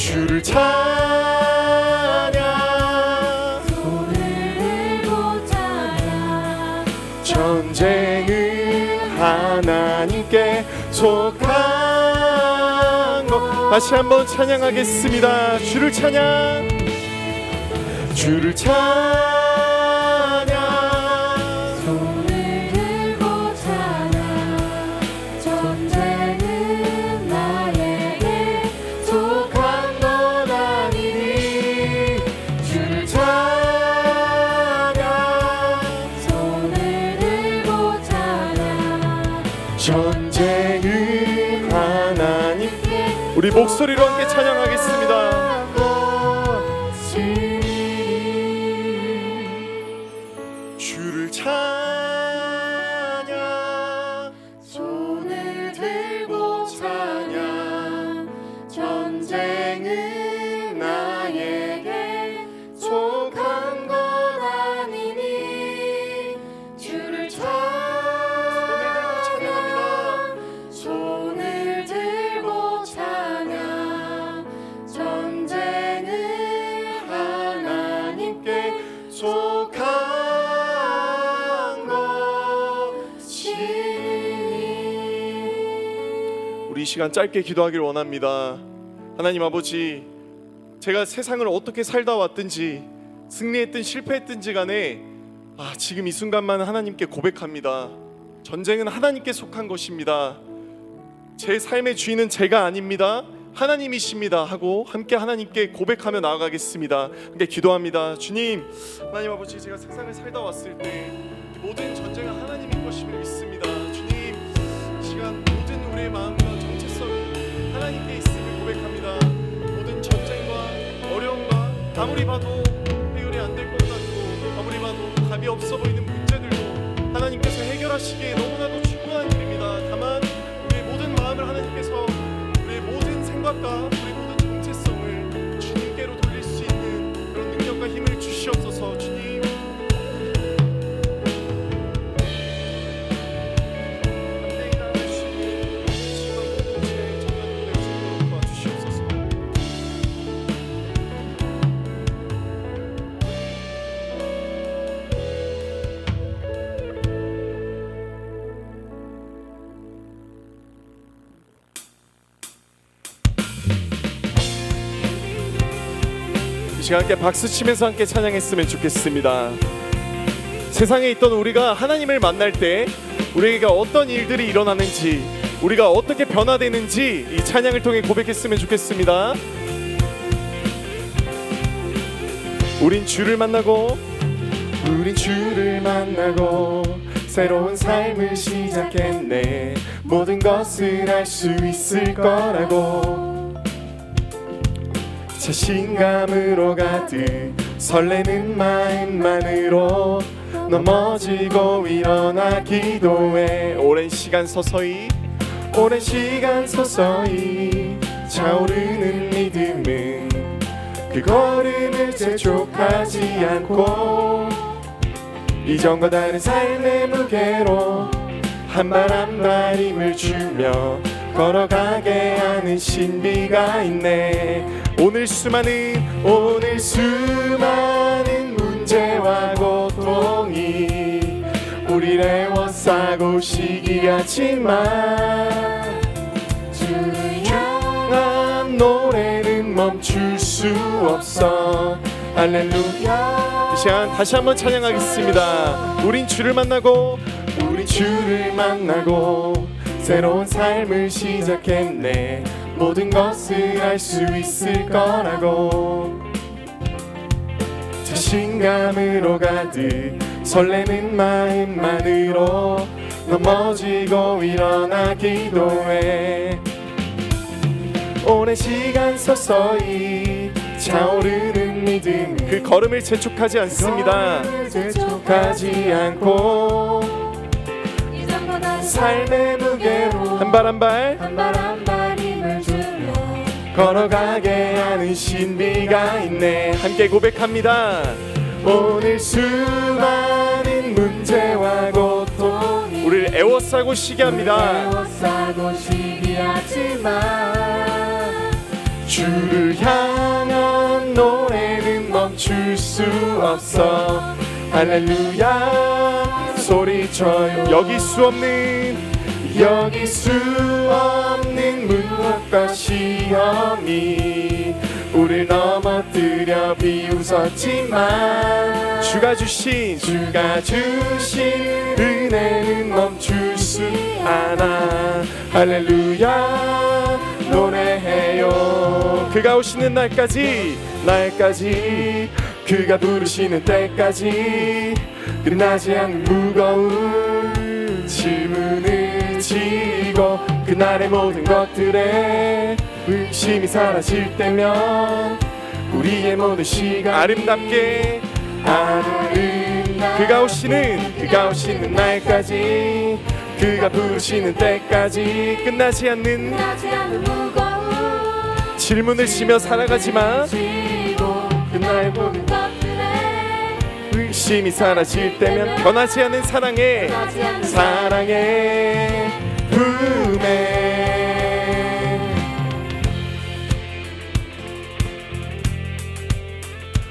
주를 찬양. 들고 찬양 전쟁은 하나님께 속한 것. 다시 한번 찬양하겠습니다. 주를 찬양. 주를 찬양 목소리로 함께 찬양하겠습니다 시간 짧게 기도하길 원합니다 하나님 아버지 제가 세상을 어떻게 살다 왔든지 승리했든 실패했든지 간에 아, 지금 이 순간만 하나님께 고백합니다 전쟁은 하나님께 속한 것입니다 제 삶의 주인은 제가 아닙니다. 하나님이십니다. 하고 함께 하나님께 고백하며 나아가겠습니다. 함께 기도합니다. 주님, 하나님 아버지, 제가 세상을 살다 왔을 때이 모든 것임을 아무리 봐도 해결이 안 될 것 같고 아무리 봐도 답이 없어 보이는 문제들도 하나님께서 해결하시기에 너무나도 충분한 일입니다. 다만 우리의 모든 마음을 하나님께서 우리의 모든 생각과 우리 모든 정체성을 주님께로 돌릴 수 있는 그런 능력과 힘을 주시옵소서 주님 시간 함께 박수 치면서 함께 찬양했으면 좋겠습니다. 세상에 있던 우리가 하나님을 만날 때 우리에게 어떤 일들이 일어나는지 우리가 어떻게 변화되는지 이 찬양을 통해 고백했으면 좋겠습니다. 우린 주를 만나고 우린 주를 만나고 새로운 삶을 시작했네 모든 것을 알 수 있을 거라고 자신감으로 가득 설레는 마음만으로 넘어지고 일어나 기도해. 오랜 시간 서서히 오랜 시간 서서히 차오르는 믿음은 그 걸음을 재촉하지 않고 이전과 다른 삶의 무게로 한발한발 힘을 주며 걸어가게 하는 신비가 있네 오늘 수많은 오늘 수많은 문제와 고통이 우리를 애워싸고 시기하지만 주를 향한 노래는 멈출 수 없어. 할렐루야. 이 시간 다시 한번 찬양하겠습니다. 우린 주를 만나고 우린 주를 만나고 새로운 삶을 시작했네 모든 것을 알 수 있을 거라고. 자신감으로 가득 설레는 마음만으로 넘어지고 일어나 기도해. 오랜 시간 서서히 차오르는 믿음 그 걸음을 재촉하지 않습니다. 재촉하지 않고 이전보다 삶의 무게로 한 발 한 발 한 발 한 발 걸어가게 하는 신비가 있네. 함께 고백합니다. 오늘 수많은 문제와 고통 우리를 애워싸고 시게 합니다. 에워싸고 시기하지만 주를 향한 노래는 멈출 수 없어. 할렐루야. 소리쳐요. 여기 수 없는 여기 수 없는 문화과 시험이 우릴 넘어뜨려 비웃었지만 주가 주신 주가 주신 은혜는 멈출 수 않아. 할렐루야. 노래해요. 그가 오시는 날까지 날까지 그가 부르시는 때까지 끝나지 않는 무거운 그날의 모든 것들에 의심이 사라질 때면 우리의 모든 시간 아름답게 아름답게 그가 오시는 그가 오시는 날까지 그가 부르시는 때까지 끝나지 않는 나지 않는 무거운 질문을 쉬며 살아가지만 그날의 모든 것들에 의심이 사라질 때면 변하지 않는 않는 사랑의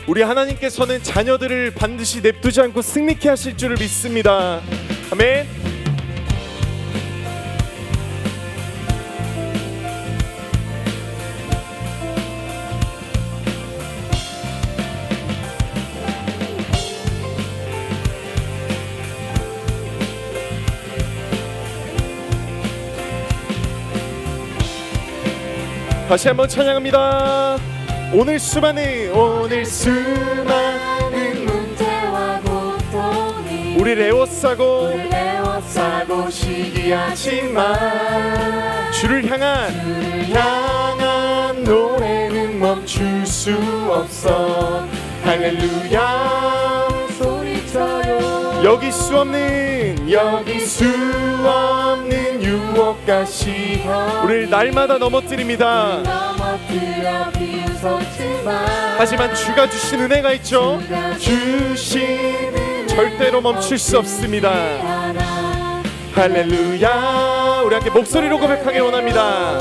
우리 하나님께서는 자녀들을 반드시 냅두지 않고 승리케 하실 줄을 믿습니다. 아멘. 다시 한번 찬양합니다. 오늘 수많은 오늘 수많은 문제와 고통이 우리를 애워싸고 애워싸고 시기하지만 주를 향한 주를 향한 노래는 멈출 수 없어. 할렐루야. 소리쳐요. 여기 수 없는 여기 수 없는 유혹과 시험 우리를 날마다 넘어뜨립니다. 넘어뜨려 비웃었지만 하지만 주가 주신 은혜가 있죠. 주신 절대로 멈출 수 없습니다. 할렐루야. 우리 함께 목소리로 고백하길 원합니다.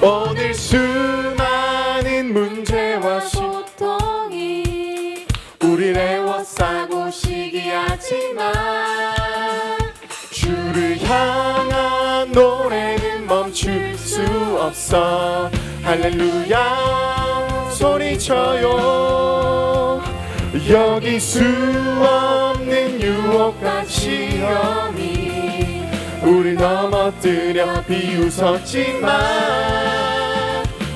오늘 수많은 문제와 시 고통이 우리를 애워싸고 싸고 시기하지만 주를 향한 노래는 멈출 수 없어 할렐루야. 소리쳐요. 여기 수 없는 유혹과 시험이 우리 넘어뜨려 비웃었지만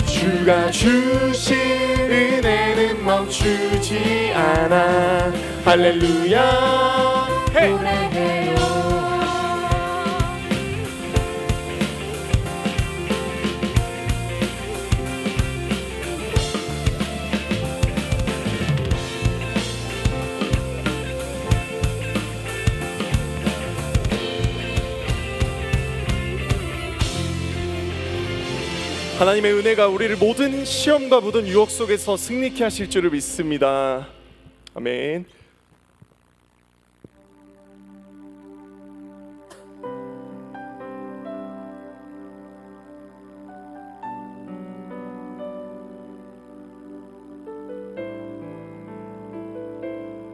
주가 주신 은혜는 멈추지 않아. 할렐루야! 노래해요 하나님의 은혜가 우리를 모든 시험과 모든 유혹 속에서 승리케 하실 줄을 믿습니다. 아멘.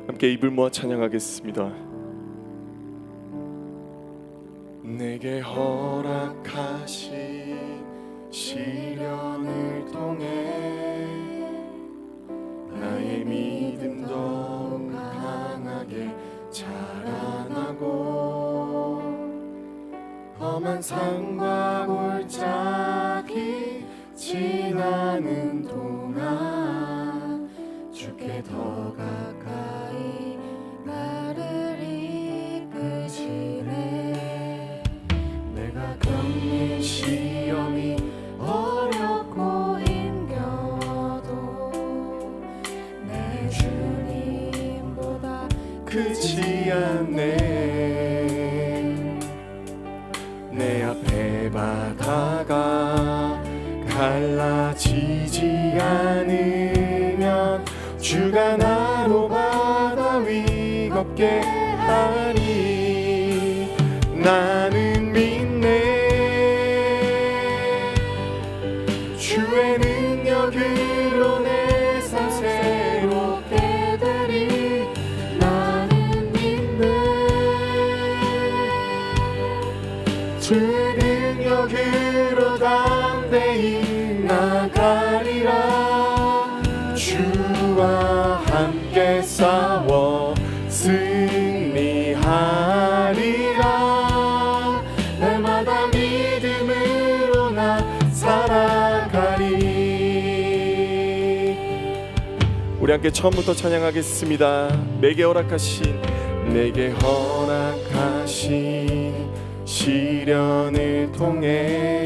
함께 입을 모아 찬양하겠습니다. 내게 허락하신 시련을 통해 나의 믿음 더욱 강하게 자라나고 험한 산과 골짜 갈라지지 않으면 주가 나로 바다 위 걷게 하리. 나 나가리라. 주와 함께 싸워 승리하리라. 날마다 믿음으로 나 살아가리. 우리 함께 처음부터 찬양하겠습니다. 내게 허락하신 내게 허락하신 시련을 통해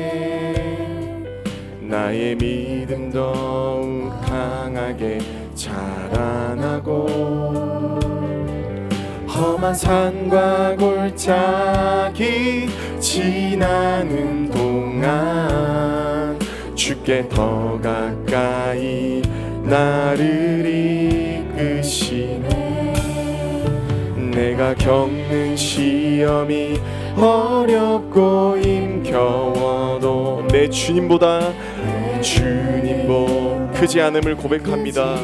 나의 믿음 더욱 강하게 자라나고 험한 산과 골짜기 지나는 동안 주께 더 가까이 나를 이끄시네. 내가 겪는 시험이 어렵고 힘겨워도 내 주님보다 내 주님보 크지 않음을 고백합니다.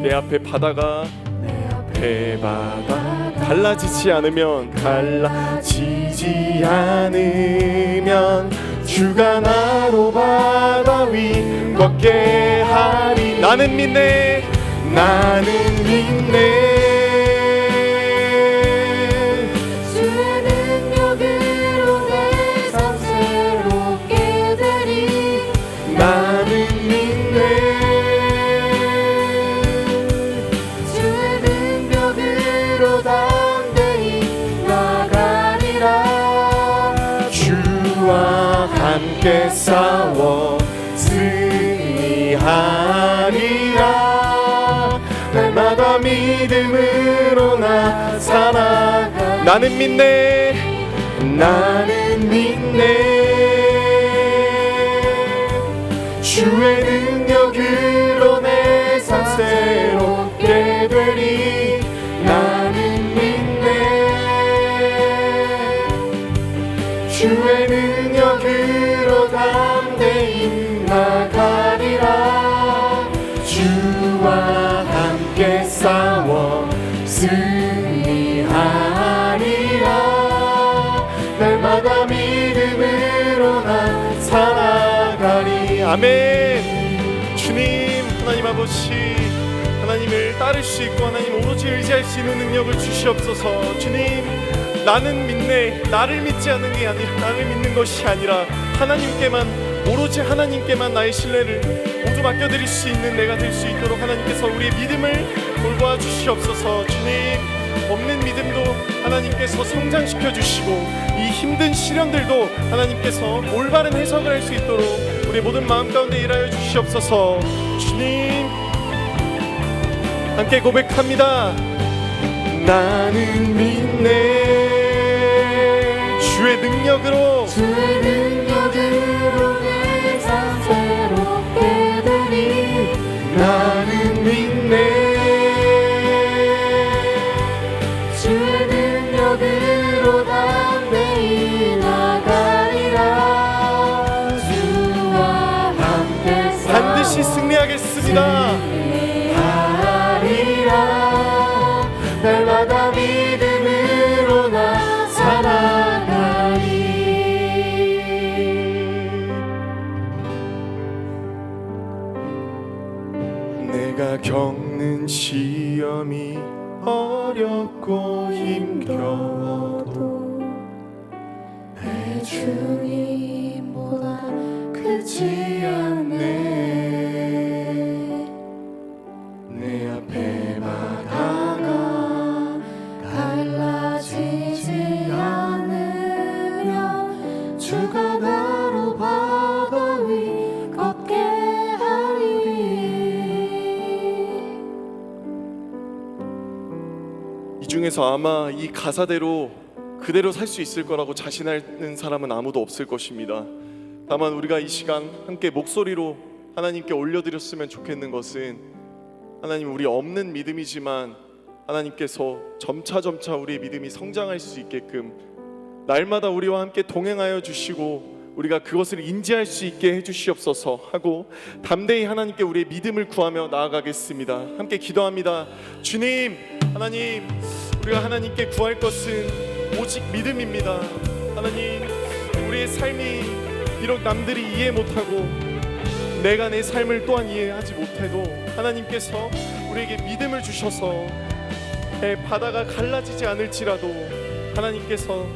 내 앞에 바다가 내 바다 달라지지 않으면 달라지지 않으면 주가 나로 바다 위 걷게 하리. 나는 믿네. 나는 믿네 함께 싸워 승리하리라. 날마다 믿음으로 나 살아가 나는 믿네. 나는 믿네. 주의 능력으 아멘. 주님 하나님 아버지 하나님을 따를 수 있고 하나님 오로지 의지할 수 있는 능력을 주시옵소서. 주님 나는 믿네. 나를 믿지 않는 게 아니라 나를 믿는 것이 아니라 하나님께만 오로지 하나님께만 나의 신뢰를 모두 맡겨드릴 수 있는 내가 될 수 있도록 하나님께서 우리의 믿음을 돌보아 주시옵소서. 주님 없는 믿음도 하나님께서 성장시켜 주시고 이 힘든 시련들도 하나님께서 올바른 해석을 할 수 있도록 우리 모든 마음 가운데 일하여 주시옵소서. 주님 함께 고백합니다. 나는 믿네. 주의 능력으로. 주의 승리하겠습니다 이 중에서 아마 이 가사대로 그대로 살 수 있을 거라고 자신하는 사람은 아무도 없을 것입니다. 다만 우리가 이 시간 함께 목소리로 하나님께 올려드렸으면 좋겠는 것은 하나님 우리 없는 믿음이지만 하나님께서 점차 점차 우리의 믿음이 성장할 수 있게끔 날마다 우리와 함께 동행하여 주시고 우리가 그것을 인지할 수 있게 해주시옵소서 하고 담대히 하나님께 우리의 믿음을 구하며 나아가겠습니다. 함께 기도합니다. 주님, 하나님, 우리가 하나님께 구할 것은 오직 믿음입니다. 하나님, 우리의 삶이 비록 남들이 이해 못하고 내가 내 삶을 또한 이해하지 못해도 하나님께서 우리에게 믿음을 주셔서 에, 바다가 갈라지지 않을지라도 하나님께서